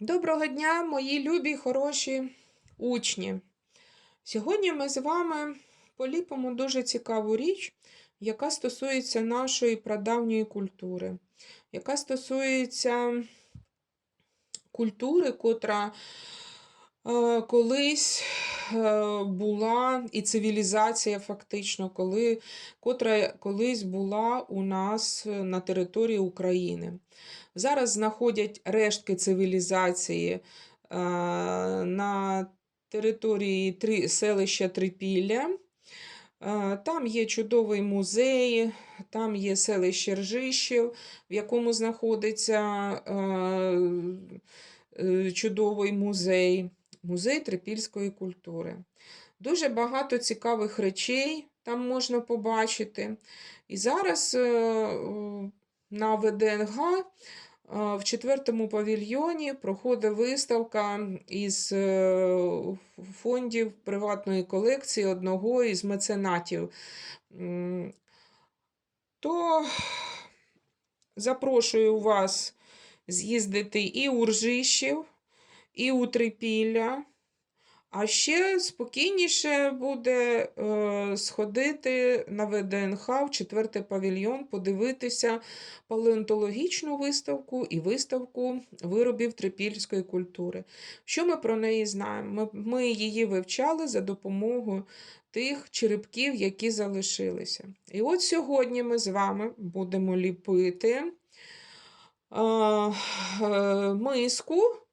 Доброго дня, мої любі хороші учні. Сьогодні ми з вами поліпимо дуже цікаву річ, яка стосується нашої прадавньої культури, яка стосується культури, котра колись е, була і цивілізація, фактично, коли, котра колись була у нас на території України. Зараз знаходять рештки цивілізації е, на території селища Трипілля. Е, Там є чудовий музей, там є селище Ржищів, в якому знаходиться е, е, чудовий музей, музей трипільської культури. Дуже багато цікавих речей там можна побачити. І зараз е, на ВДНГ е, в четвертому павільйоні проходить виставка із е, фондів приватної колекції одного із меценатів. То запрошую вас з'їздити і у Ржищів, і у Трипілля. А ще спокійніше буде е, сходити на ВДНХ в четвертий павільйон, подивитися палеонтологічну виставку і виставку виробів трипільської культури. Що ми про неї знаємо? Ми, ми її вивчали за допомогою тих черепків, які залишилися. І от сьогодні ми з вами будемо ліпити е, е, миску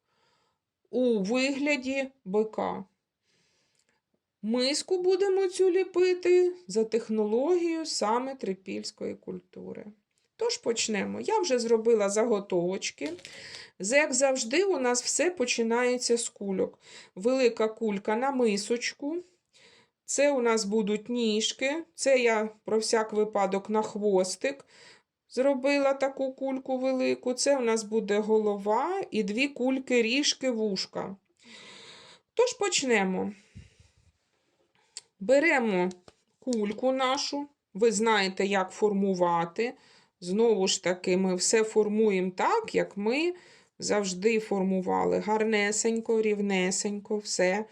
у вигляді бика. Миску будемо цю ліпити за технологією саме трипільської культури. Тож почнемо. Я вже зробила заготовочки. Як завжди, у нас все починається з кульок. Велика кулька на мисочку. Це у нас будуть ніжки. Це я про всяк випадок на хвостик зробила таку кульку велику. Це у нас буде голова і дві кульки ріжки вушка. Тож почнемо. Беремо кульку нашу, ви знаєте, як формувати. Знову ж таки, ми все формуємо так, як ми завжди формували. Гарнесенько, рівнесенько, все.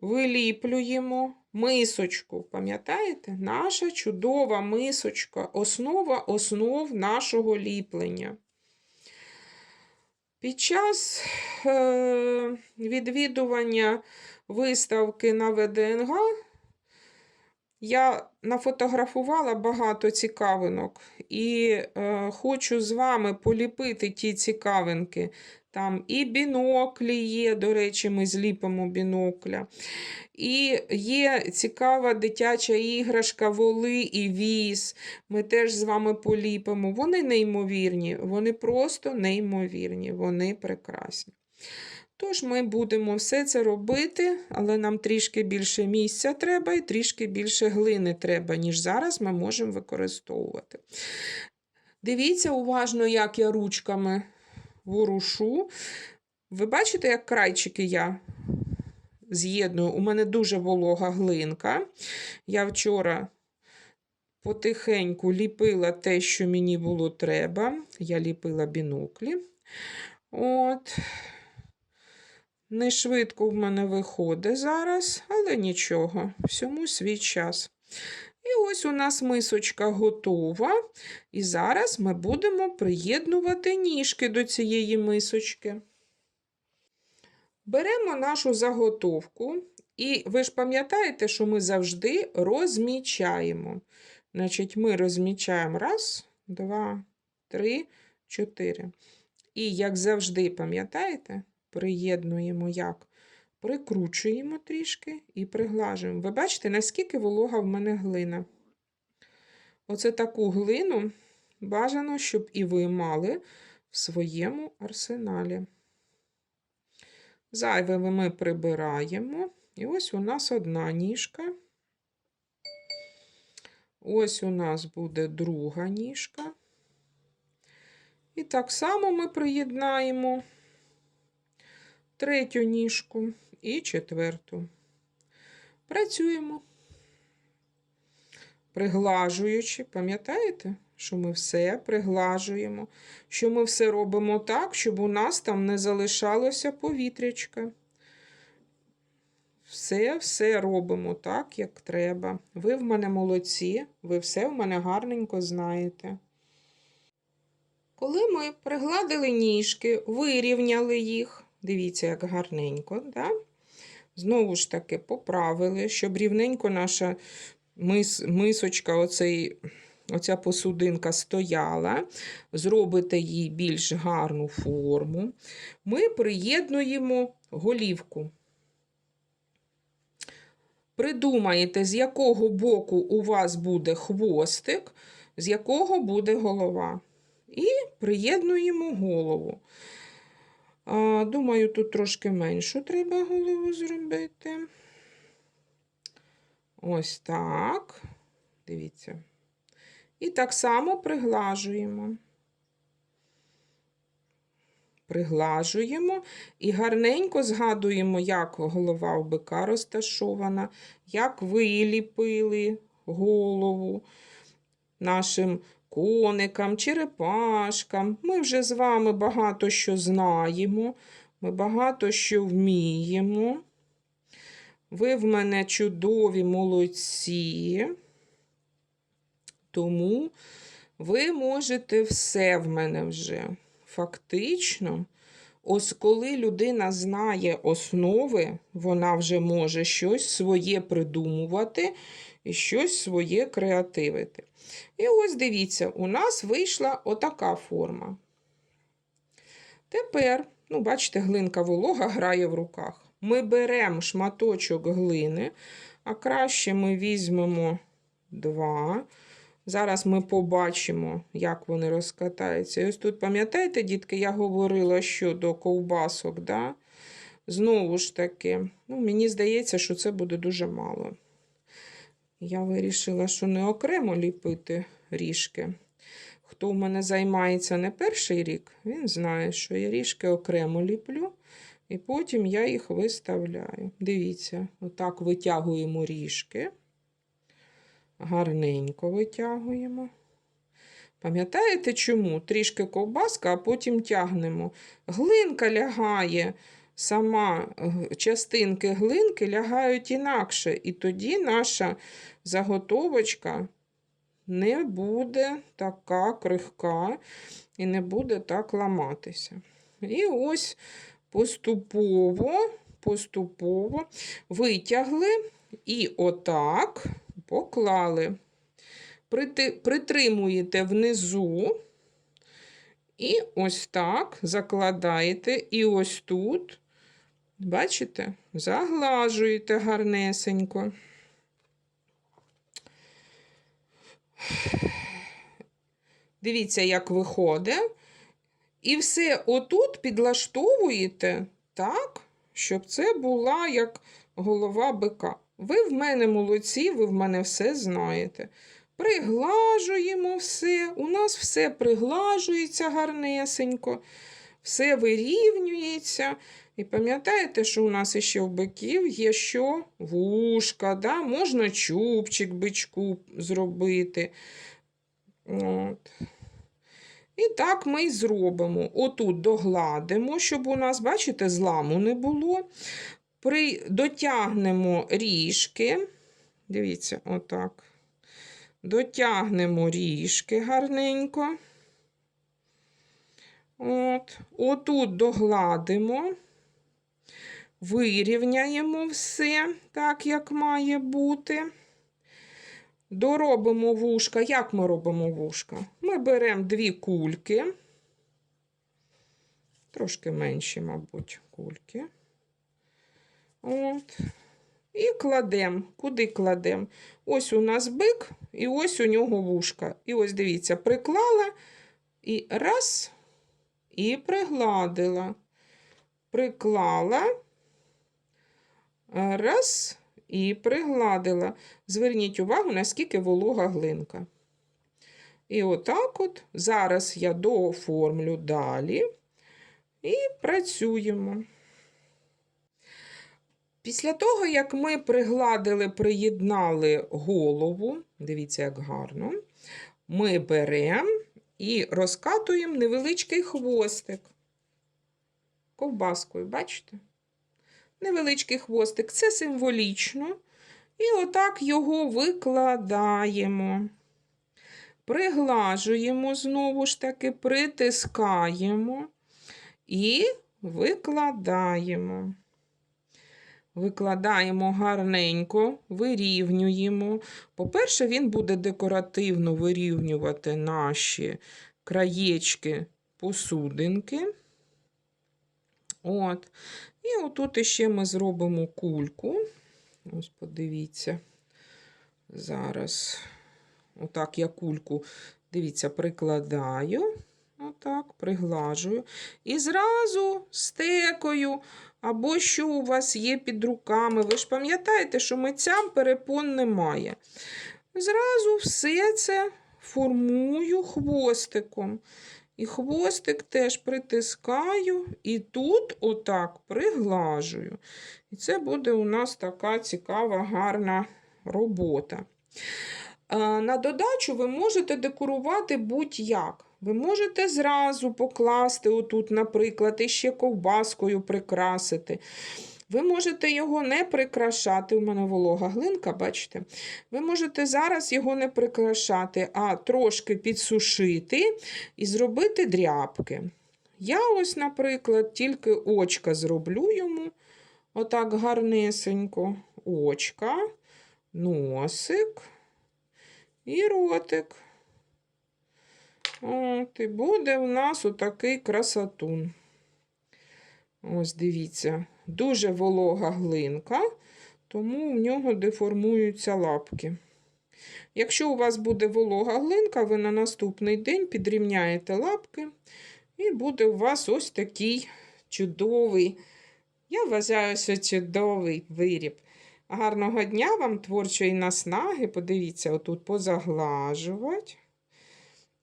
Виліплюємо мисочку. Пам'ятаєте? Наша чудова мисочка, основа основ нашого ліплення. Під час е, відвідування виставки на ВДНГ я нафотографувала багато цікавинок і е, хочу з вами поліпити ті цікавинки. Там і біноклі є, до речі, ми зліпимо бінокля. І є цікава дитяча іграшка, воли і віз. Ми теж з вами поліпимо. Вони неймовірні, вони просто неймовірні, вони прекрасні. Тож ми будемо все це робити, але нам трішки більше місця треба і трішки більше глини треба, ніж зараз ми можемо використовувати. Дивіться уважно, як я ручками ворушу. Ви бачите, як крайчики я з'єдную? У мене дуже волога глинка. Я вчора потихеньку ліпила те, що мені було треба. Я ліпила біноклі. От. Не швидко в мене виходить зараз, але нічого, всьому свій час. І ось у нас мисочка готова. І зараз ми будемо приєднувати ніжки до цієї мисочки. Беремо нашу заготовку, і ви ж пам'ятаєте, що ми завжди розмічаємо. Значить, ми розмічаємо раз, два, три, чотири. І, як завжди, пам'ятаєте, приєднуємо як? Прикручуємо трішки і приглажуємо. Ви бачите, наскільки волога в мене глина. Оце таку глину бажано, щоб і ви мали в своєму арсеналі. Зайве ми прибираємо. І ось у нас одна ніжка. Ось у нас буде друга ніжка. І так само ми приєднаємо третю ніжку і четверту. Працюємо, приглажуючи, пам'ятаєте, що ми все приглажуємо, що ми все робимо так, щоб у нас там не залишалося повітрячка. Все, все робимо так, як треба. Ви в мене молодці, ви все в мене гарненько знаєте. Коли ми пригладили ніжки, вирівняли їх, дивіться, як гарненько, да? знову ж таки поправили, щоб рівненько наша мис, мисочка, оцей, оця посудинка стояла, зробите їй більш гарну форму. Ми приєднуємо голівку. Придумаєте, з якого боку у вас буде хвостик, з якого буде голова. І приєднуємо голову. Думаю, тут трошки меншу треба голову зробити. Ось так. Дивіться. І так само приглажуємо. Приглажуємо і гарненько згадуємо, як голова у бика розташована, як виліпили голову нашим коникам, черепашкам. Ми вже з вами багато що знаємо, ми багато що вміємо. Ви в мене чудові молодці, тому ви можете все в мене вже. Фактично, ось коли людина знає основи, вона вже може щось своє придумувати і щось своє креативити. І ось дивіться, у нас вийшла отака форма. Тепер, ну, бачите, глинка волога грає в руках. Ми беремо шматочок глини, а краще ми візьмемо два. Зараз ми побачимо, як вони розкатаються. І ось тут, пам'ятаєте, дітки, я говорила щодо ковбасок, да? Знову ж таки, ну, мені здається, що це буде дуже мало. Я вирішила, що не окремо ліпити ріжки. Хто в мене займається не перший рік, він знає, що я ріжки окремо ліплю, і потім я їх виставляю. Дивіться, отак витягуємо ріжки. Гарненько витягуємо. Пам'ятаєте чому? Трішки ковбаска, а потім тягнемо. Глинка лягає, сама е, частинки глинки лягають інакше, і тоді наша заготовочка не буде така крихка і не буде так ламатися. І ось поступово, поступово витягли і отак поклали. Притримуєте внизу. І ось так закладаєте, і ось тут, бачите, заглажуєте гарнесенько. Дивіться, як виходить. І все отут підлаштовуєте так, щоб це була як голова бика. Ви в мене молодці, ви в мене все знаєте. Приглажуємо все, у нас все приглажується гарнесенько, все вирівнюється. І пам'ятаєте, що у нас іще в биків є що? Вушка, да? можна чубчик бичку зробити. От. І так ми й зробимо. Отут догладимо, щоб у нас, бачите, зламу не було. При... Дотягнемо ріжки. Дивіться, отак. Дотягнемо ріжки гарненько. От. Отут догладимо, вирівняємо все так, як має бути. Доробимо вушка. Як ми робимо вушка? Ми беремо дві кульки, трошки менші, мабуть, кульки. От. І кладемо. Куди кладемо? Ось у нас бик, і ось у нього вушка. І ось дивіться, приклала і раз, і пригладила. Приклала, раз, і пригладила. Зверніть увагу, наскільки волога глинка. І отак от зараз я дооформлю далі і працюємо. Після того, як ми пригладили, приєднали голову, дивіться, як гарно, ми беремо і розкатуємо невеличкий хвостик. Ковбаскою, бачите? Невеличкий хвостик. Це символічно. І отак його викладаємо. Приглажуємо знову ж таки, притискаємо і викладаємо. Викладаємо гарненько, вирівнюємо. По-перше, він буде декоративно вирівнювати наші краєчки посудинки. От. І отут іще ми зробимо кульку. Ось подивіться. Зараз, отак я кульку, дивіться, прикладаю. Отак, приглажую. І зразу стекою, або що у вас є під руками. Ви ж пам'ятаєте, що митцям перепон немає. Зразу все це формую хвостиком. І хвостик теж притискаю, і тут отак приглажую. І це буде у нас така цікава, гарна робота. На додачу ви можете декорувати будь-як. Ви можете зразу покласти, отут, наприклад, і ще ковбаскою прикрасити. Ви можете його не прикрашати. У мене волога глинка, бачите? Ви можете зараз його не прикрашати, а трошки підсушити і зробити дряпки. Я ось, наприклад, тільки очка зроблю йому. Отак гарнесенько. Очка, носик і ротик. От, і буде у нас отакий красотун. Ось дивіться, дуже волога глинка, тому в нього деформуються лапки. Якщо у вас буде волога глинка, ви на наступний день підрівняєте лапки, і буде у вас ось такий чудовий, я вважаю, чудовий виріб. Гарного дня вам творчої наснаги. Подивіться, отут позаглажувати.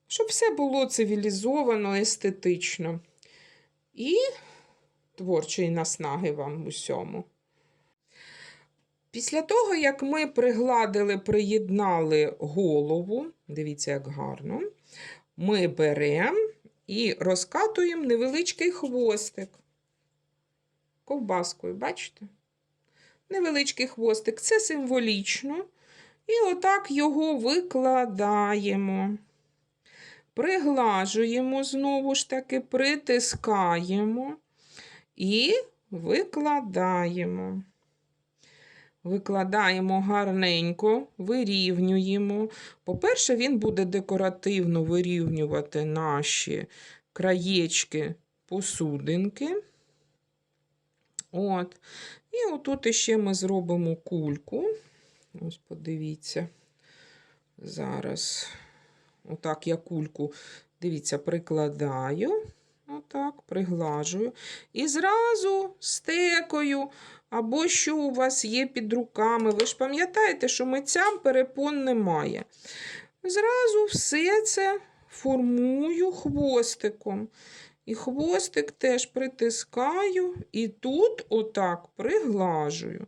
Щоб все було цивілізовано, естетично. І творчої наснаги вам усьому. Після того, як ми пригладили, приєднали голову, дивіться, як гарно, ми беремо і розкатуємо невеличкий хвостик. Ковбаскою, бачите? Невеличкий хвостик, це символічно. І отак його викладаємо. Приглажуємо знову ж таки, притискаємо і викладаємо. Викладаємо гарненько, вирівнюємо. По-перше, він буде декоративно вирівнювати наші краєчки посудинки. От. І отут іще ми зробимо кульку. Ось подивіться. Зараз, отак я кульку, дивіться, прикладаю. Отак, приглажую. І зразу стекою, або що у вас є під руками. Ви ж пам'ятаєте, що митцям перепон немає. Зразу все це формую хвостиком. І хвостик теж притискаю, і тут отак приглажую.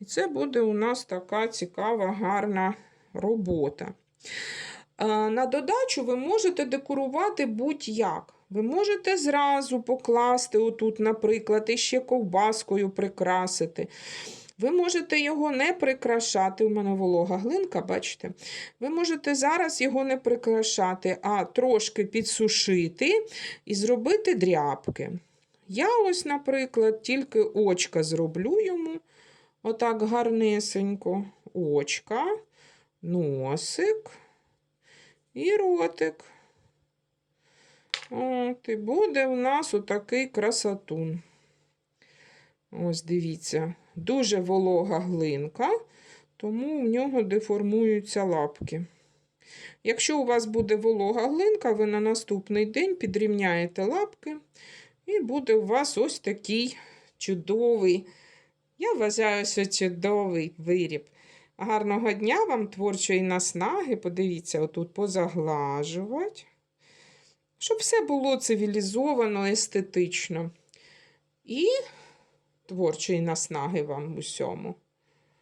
І це буде у нас така цікава, гарна робота. На додачу ви можете декорувати будь-як. Ви можете зразу покласти, отут, наприклад, і ще ковбаскою прикрасити. Ви можете його не прикрашати. У мене волога глинка, бачите? Ви можете зараз його не прикрашати, а трошки підсушити і зробити дряпки. Я ось, наприклад, тільки очка зроблю йому. Отак гарнесенько. Очка, носик і ротик. От, і буде у нас отакий красотун. Ось дивіться, дуже волога глинка, тому в нього деформуються лапки. Якщо у вас буде волога глинка, ви на наступний день підрівняєте лапки, і буде у вас ось такий чудовий, я вважаю, що чудовий виріб. Гарного дня вам творчої наснаги. Подивіться, отут позаглажувати. Щоб все було цивілізовано, естетично. І творчої наснаги вам усьому.